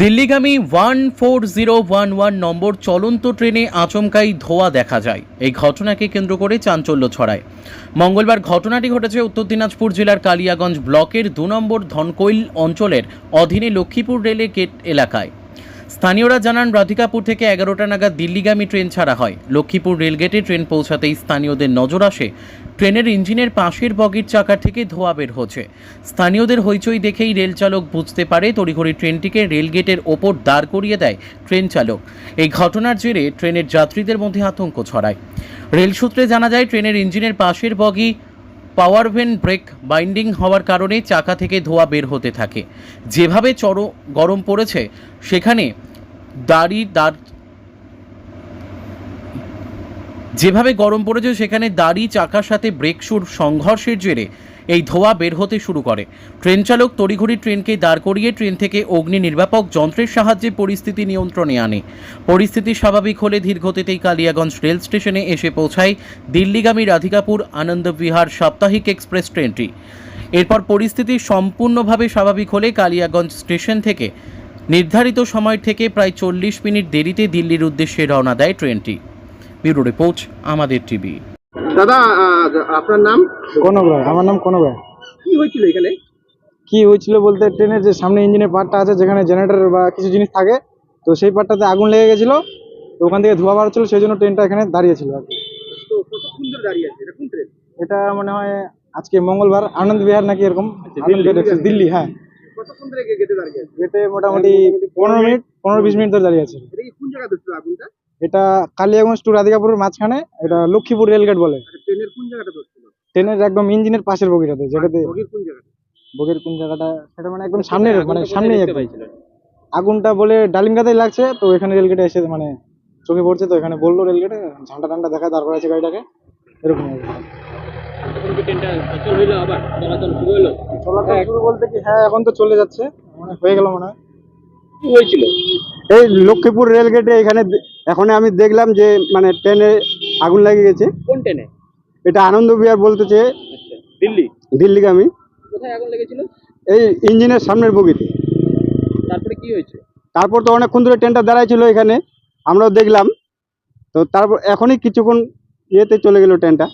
দিল্লিগামী one four zero one one number চলন্ত ট্রেনে আচমকাই ধোয়া দেখা যায়। এই ঘটনাকে কেন্দ্র করে চাঞ্চল্য ছড়ায়। মঙ্গলবার ঘটনাটি ঘটেছে উত্তর দিনাজপুর জেলার কালিয়াগঞ্জ ব্লকের দু নম্বর ধনকৈল অঞ্চলের অধীনে লক্ষ্মীপুর রেলে গেট এলাকায়। স্থানীয়রা জানান, রাধিকাপুর থেকে এগারোটা নাগাদ দিল্লিগামী ট্রেন ছাড়া হয়। লক্ষ্মীপুর রেলগেটে ট্রেন পৌঁছাতেই স্থানীয়দের নজর আসে ট্রেনের ইঞ্জিনের পাশের বগির চাকা থেকে ধোঁয়া বের হচ্ছে। স্থানীয়দের হইচই দেখেই রেল চালক বুঝতে পারে তড়িঘড়ি ট্রেনটিকে রেলগেটের ওপর দাঁড় করিয়ে দেয় ট্রেন চালক। এই ঘটনার জেরে ট্রেনের যাত্রীদের মধ্যে আতঙ্ক ছড়ায়। রেল সূত্রে জানা যায়, ট্রেনের ইঞ্জিনের পাশের bogie power van brake binding হওয়ার কারণে চাকা থেকে ধোঁয়া বের হতে থাকে। যেভাবে চর গরম পড়েছে, সেখানে দাড়ি দাঁড় যেভাবে গরম পড়েছে, সেখানে দাড়ি চাকার সাথে ব্রেক সংঘর্ষের জেরে এই ধোঁয়া বের হতে শুরু করে। ট্রেন চালক তড়িঘড়ি ট্রেনকে দাঁড় করিয়ে ট্রেন থেকে অগ্নি নির্বাপক যন্ত্রের সাহায্যে পরিস্থিতি নিয়ন্ত্রণে আনে। পরিস্থিতি স্বাভাবিক হলে ধীরগতিতেই কালিয়াগঞ্জ রেল স্টেশনে এসে পৌঁছায় দিল্লিগামী রাধিকাপুর আনন্দবিহার সাপ্তাহিক এক্সপ্রেস ট্রেনটি। এরপর পরিস্থিতি সম্পূর্ণভাবে স্বাভাবিক হলে কালিয়াগঞ্জ স্টেশন থেকে নির্ধারিত সময় থেকে প্রায় চল্লিশ মিনিট দেরিতে দিল্লির উদ্দেশ্যে রওনা দেয় ট্রেনটি। ব্যুরো রিপোর্ট আমাদের টিভি। দাদা আপনার নাম? কনক রায় আমার নাম কনক রায় কি হয়েছিল এখানে? কি হয়েছিল বলতে ট্রেনের যে সামনে ইঞ্জিনের পার্টটা আছে যেখানে জেনারেটর বা কিছু জিনিস থাকে তো সেই পার্টটাতে আগুন লেগে গেছিল তো ওখান থেকে ধোঁয়া বার হচ্ছিল সেই জন্য ট্রেনটা এখানে দাঁড়িয়েছিল আর কি। তো কতক্ষণ ধরে দাঁড়িয়ে আছে? এটা কোন ট্রেন এটা মনে হয় আজকে মঙ্গলবার আনন্দ বিহার নাকি এরকম? আনন্দ দিল্লি। হ্যাঁ। কতক্ষণ ধরে গেটে দাঁড়িয়ে আছে? গেটে মোটামুটি পনেরো মিনিট পনেরো বিশ মিনিট ধরে দাঁড়িয়ে আছে। এটা কালিয়াগঞ্জ টু রাধিকাপুরের মাঝখানে এটা লক্ষ্মীপুর রেলগেট বলে। আচ্ছা, ট্রেনের কোন জায়গাটা ট্রেনের একদম ইঞ্জিনের পাশের বগিটাতে যেটাতে বগির কোন জায়গাটা? বগির কোন জায়গাটা সেটা মানে একদম সামনে মানে সামনেই একদম। আগুনটা বলে ডালিমগাতেই লাগছে তো এখানে রেলগেটে এসে মানে চোখে পড়ছে তো এখানে বলল রেলগেটে ঝান্ডা টান্ডা দেখা তারপর আছে গাড়িটাকে এরকম। চলাচল শুরু বলতে কি হ্যাঁ এখন তো চলে যাচ্ছে মানে হয়ে গেল মনে হয়। এই লক্ষ্মীপুর রেলগেটে এখানে এখন আমি দেখলাম যে মানে ট্রেনে আগুন লেগে গেছে। কোন ট্রেনে? এটা আনন্দ বিহার বলতেছে আচ্ছা দিল্লি? দিল্লিগামী। কোথায় আগুন লেগেছিল? এই ইঞ্জিনের সামনের বগিতে। তারপরে কি হয়েছে? তারপর তো অনেকক্ষণ ধরে ট্রেনটা দাঁড়াই ছিল এখানে আমরাও দেখলাম। তো তারপর এখনই কিছুক্ষণ ইয়েতে চলে গেল ট্রেনটা।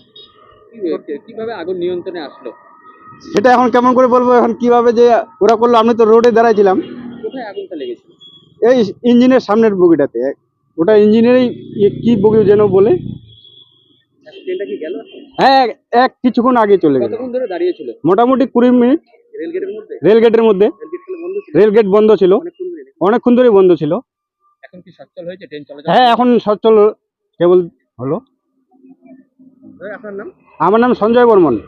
কীভাবে আগুন নিয়ন্ত্রণে আসলো? সেটা এখন কেমন করে বলব? এখন কীভাবে যে ওরা করল আমি তো রোডে দাঁড়াইছিলাম। কোথায় আগুনটা লেগেছিল? এই ইঞ্জিনের সামনের বগিটাতে। ওটা ইঞ্জিনিয়ারিং কি বগি যেন বলে। ট্রেনটা কি গেল? হ্যাঁ এক- কিছুক্ষণ আগে চলে গেল। কতক্ষণ ধরে দাঁড়িয়ে ছিল? মোটামুটি কুড়ি মিনিট। মধ্যে? রেলগেটের মধ্যে। রেলগেট বন্ধ ছিল? অনেকক্ষণ ধরে বন্ধ ছিল। এখন কি সচল হয়েছে? ট্রেন চলাচল হ্যাঁ এখন সচল কেবল হলো। আপনার নাম? আমার নাম সঞ্জয় বর্মন।